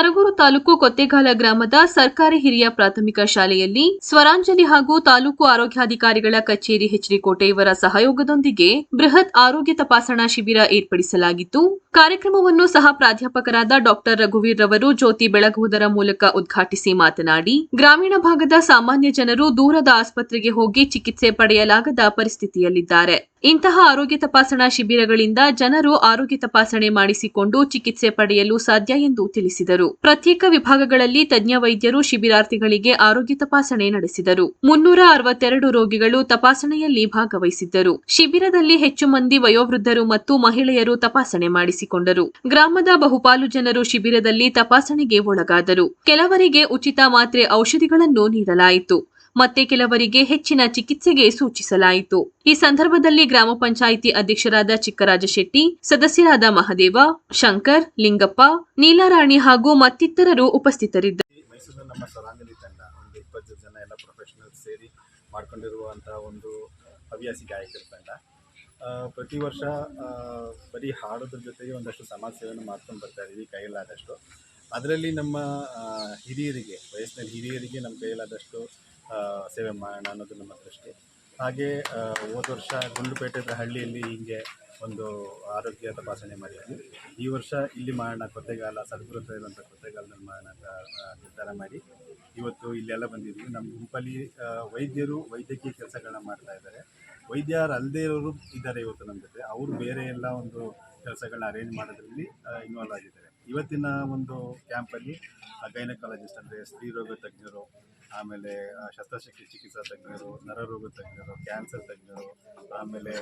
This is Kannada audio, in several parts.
ಸರಗೂರು ತಾಲೂಕು ಕೊತ್ತೇಗಾಲ ಗ್ರಾಮದ ಸರ್ಕಾರಿ ಹಿರಿಯ ಪ್ರಾಥಮಿಕ ಶಾಲೆಯಲ್ಲಿ ಸ್ವರಾಂಜಲಿ ಹಾಗೂ ತಾಲೂಕು ಆರೋಗ್ಯಾಧಿಕಾರಿಗಳ ಕಚೇರಿ ಹೆಚ್ಡಿಕೋಟೆ ಕೋಟೆಯವರ ಸಹಯೋಗದೊಂದಿಗೆ ಬೃಹತ್ ಆರೋಗ್ಯ ತಪಾಸಣಾ ಶಿಬಿರ ಏರ್ಪಡಿಸಲಾಗಿತ್ತು. ಕಾರ್ಯಕ್ರಮವನ್ನು ಸಹ ಪ್ರಾಧ್ಯಾಪಕರಾದ ಡಾಕ್ಟರ್ ರಘುವೀರ್ ರವರು ಜ್ಯೋತಿ ಬೆಳಗುವುದರ ಮೂಲಕ ಉದ್ಘಾಟಿಸಿ ಮಾತನಾಡಿ, ಗ್ರಾಮೀಣ ಭಾಗದ ಸಾಮಾನ್ಯ ಜನರು ದೂರದ ಆಸ್ಪತ್ರೆಗೆ ಹೋಗಿ ಚಿಕಿತ್ಸೆ ಪಡೆಯಲಾಗದ ಪರಿಸ್ಥಿತಿಯಲ್ಲಿದ್ದಾರೆ. ಇಂತಹ ಆರೋಗ್ಯ ತಪಾಸಣಾ ಶಿಬಿರಗಳಿಂದ ಜನರು ಆರೋಗ್ಯ ತಪಾಸಣೆ ಮಾಡಿಸಿಕೊಂಡು ಚಿಕಿತ್ಸೆ ಪಡೆಯಲು ಸಾಧ್ಯ ಎಂದು ತಿಳಿಸಿದರು. ಪ್ರತ್ಯೇಕ ವಿಭಾಗಗಳಲ್ಲಿ ತಜ್ಞ ವೈದ್ಯರು, ಶಿಬಿರಾರ್ಥಿಗಳಿಗೆ ಆರೋಗ್ಯ ತಪಾಸಣೆ ನಡೆಸಿದರು. ಮುನ್ನೂರ ಅರವತ್ತೆರಡು ರೋಗಿಗಳು ತಪಾಸಣೆಯಲ್ಲಿ ಭಾಗವಹಿಸಿದ್ದರು. ಶಿಬಿರದಲ್ಲಿ ಹೆಚ್ಚು ಮಂದಿ ವಯೋವೃದ್ಧರು ಮತ್ತು ಮಹಿಳೆಯರು ತಪಾಸಣೆ ಮಾಡಿಸಿಕೊಂಡರು. ಗ್ರಾಮದ ಬಹುಪಾಲು ಜನರು ಶಿಬಿರದಲ್ಲಿ ತಪಾಸಣೆಗೆ ಒಳಗಾದರು. ಕೆಲವರಿಗೆ ಉಚಿತ ಮಾತ್ರೆ ಔಷಧಿಗಳನ್ನು ನೀಡಲಾಯಿತು. ಮತ್ತೆ ಕೆಲವರಿಗೆ ಹೆಚ್ಚಿನ ಚಿಕಿತ್ಸೆಗೆ ಸೂಚಿಸಲಾಯಿತು. ಈ ಸಂದರ್ಭದಲ್ಲಿ ಗ್ರಾಮ ಪಂಚಾಯಿತಿ ಅಧ್ಯಕ್ಷರಾದ ಚಿಕ್ಕರಾಜ ಶೆಟ್ಟಿ ಸದಸ್ಯರಾದ ಮಹದೇವ, ಶಂಕರ್, ಲಿಂಗಪ್ಪ, ನೀಲಾರಾಣಿ ಹಾಗೂ ಮತ್ತಿತರರು ಉಪಸ್ಥಿತರಿದ್ದರು ಒಂದು ಹವ್ಯಾಸಿ ಗಾಯಕರ ತಂಡ. ಪ್ರತಿ ವರ್ಷ ಬರೀ ಹಾಡೋದ್ರ ಜೊತೆಗೆ ಒಂದಷ್ಟು ಸಮಾಜ ಸೇವೆಯನ್ನು ಮಾಡ್ಕೊಂಡು ಬರ್ತಾ ಇದ್ದೀವಿ ಕೈಯಲ್ಲಾದಷ್ಟು. ಅದರಲ್ಲಿ ನಮ್ಮ ಹಿರಿಯರಿಗೆ, ವಯಸ್ಸಿನಲ್ಲಿ ಹಿರಿಯರಿಗೆ ನಮ್ಮ ಕೈಲಾದಷ್ಟು ಸೇವೆ ಮಾಡೋಣ ಅನ್ನೋದು ನಮ್ಮ ದೃಷ್ಟಿ. ಹಾಗೆ ಹೋದ ವರ್ಷ ಗುಂಡ್ಲುಪೇಟೆ ಹಳ್ಳಿಯಲ್ಲಿ ಹೀಗೆ ಒಂದು ಆರೋಗ್ಯ ತಪಾಸಣೆ ಮಾಡಿದ್ವಿ. ಈ ವರ್ಷ ಇಲ್ಲಿ ಮಾಡೋಣ, ಕೊತ್ತೆಗಾಲ, ಸದ್ಗುರು ಇರುವಂಥ ಕೊತ್ತೆಗಾಲದಲ್ಲಿ ಮಾಡೋಣ ನಿರ್ಧಾರ ಮಾಡಿ ಇವತ್ತು ಇಲ್ಲೆಲ್ಲ ಬಂದಿದ್ವಿ. ನಮ್ಮ ಗುಂಪಲ್ಲಿ ವೈದ್ಯರು ವೈದ್ಯಕೀಯ ಕೆಲಸಗಳನ್ನ ಮಾಡ್ತಾ ಇದ್ದಾರೆ. ವೈದ್ಯರು ಅಲ್ಲದೇ ಇರೋರು ಇದ್ದಾರೆ ಇವತ್ತು ನಮ್ಮ ಜೊತೆ. ಅವರು ಬೇರೆ ಎಲ್ಲ ಒಂದು ಕೆಲಸಗಳನ್ನ ಅರೇಂಜ್ ಮಾಡೋದ್ರಲ್ಲಿ ಇನ್ವಾಲ್ವ್ ಆಗಿದ್ದಾರೆ. ಇವತ್ತಿನ ಒಂದು ಕ್ಯಾಂಪಲ್ಲಿ ಗೈನಕಾಲಜಿಸ್ಟ್ ಅಂದರೆ ಸ್ತ್ರೀರೋಗ ತಜ್ಞರು, ಆಮೇಲೆ ಶಸ್ತ್ರಶಕ್ತಿ ಚಿಕಿತ್ಸಾ ತಜ್ಞರು, ನರರೋಗ ತಜ್ಞರು ಕ್ಯಾನ್ಸರ್ ತಜ್ಞರು, ಆಮೇಲೆ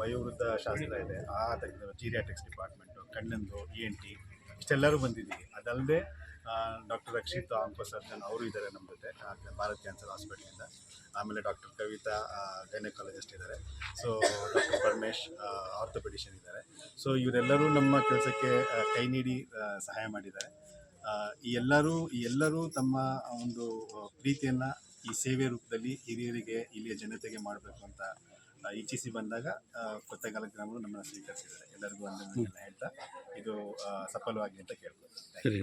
ವಯೋವೃದ್ಧ ಶಾಸ್ತ್ರ ಇದೆ. ಆ ತಜ್ಞರು ಜೀರಿಯಾಟಿಕ್ಸ್ ಡಿಪಾರ್ಟ್ಮೆಂಟು ಕಣ್ಣಂದು ಇ ಎನ್ ಟಿ ಇಷ್ಟೆಲ್ಲರೂ ಬಂದಿದ್ದೀವಿ. ಅದಲ್ಲದೆ ಡಾಕ್ಟರ್ ರಕ್ಷಿತ್ ಆಂಕೋ ಸರ್ಜನ್ ಅವರು ಇದ್ದಾರೆ ನಮ್ಮ ಜೊತೆ ಭಾರತ್ ಕ್ಯಾನ್ಸರ್ ಹಾಸ್ಪಿಟ್ಲಿಂದ. ಆಮೇಲೆ ಡಾಕ್ಟರ್ ಕವಿತಾ ಗೈನಕಾಲಜಿಸ್ಟ್ ಇದ್ದಾರೆ. ಸೊ ಡಾಕ್ಟರ್ ಪರಮೇಶ್ ಆರ್ಥೋಪೆಡಿಷನ್ ಇದ್ದಾರೆ. ಸೊ ಇವರೆಲ್ಲರೂ ನಮ್ಮ ಕೆಲಸಕ್ಕೆ ಕೈ ನೀಡಿ ಸಹಾಯ ಮಾಡಿದ್ದಾರೆ. ಈ ಎಲ್ಲರೂ ಎಲ್ಲರೂ ತಮ್ಮ ಒಂದು ಪ್ರೀತಿಯನ್ನು ಈ ಸೇವೆ ರೂಪದಲ್ಲಿ ಹಿರಿಯರಿಗೆ ಇಲ್ಲಿಯ ಜನತೆಗೆ ಮಾಡಬೇಕು ಅಂತ ಇಚ್ಛಿಸಿ ಬಂದಾಗ ಕೊತ್ತೆಗಾಲ ಗ್ರಾಮಗಳು ನಮ್ಮನ್ನು ಸ್ವೀಕರಿಸಿದ್ದಾರೆ. ಎಲ್ಲರಿಗೂ ಒಂದು ಹೇಳ್ತಾ, ಇದು ಸಫಲವಾಗಿ ಅಂತ ಕೇಳ್ಬೋದು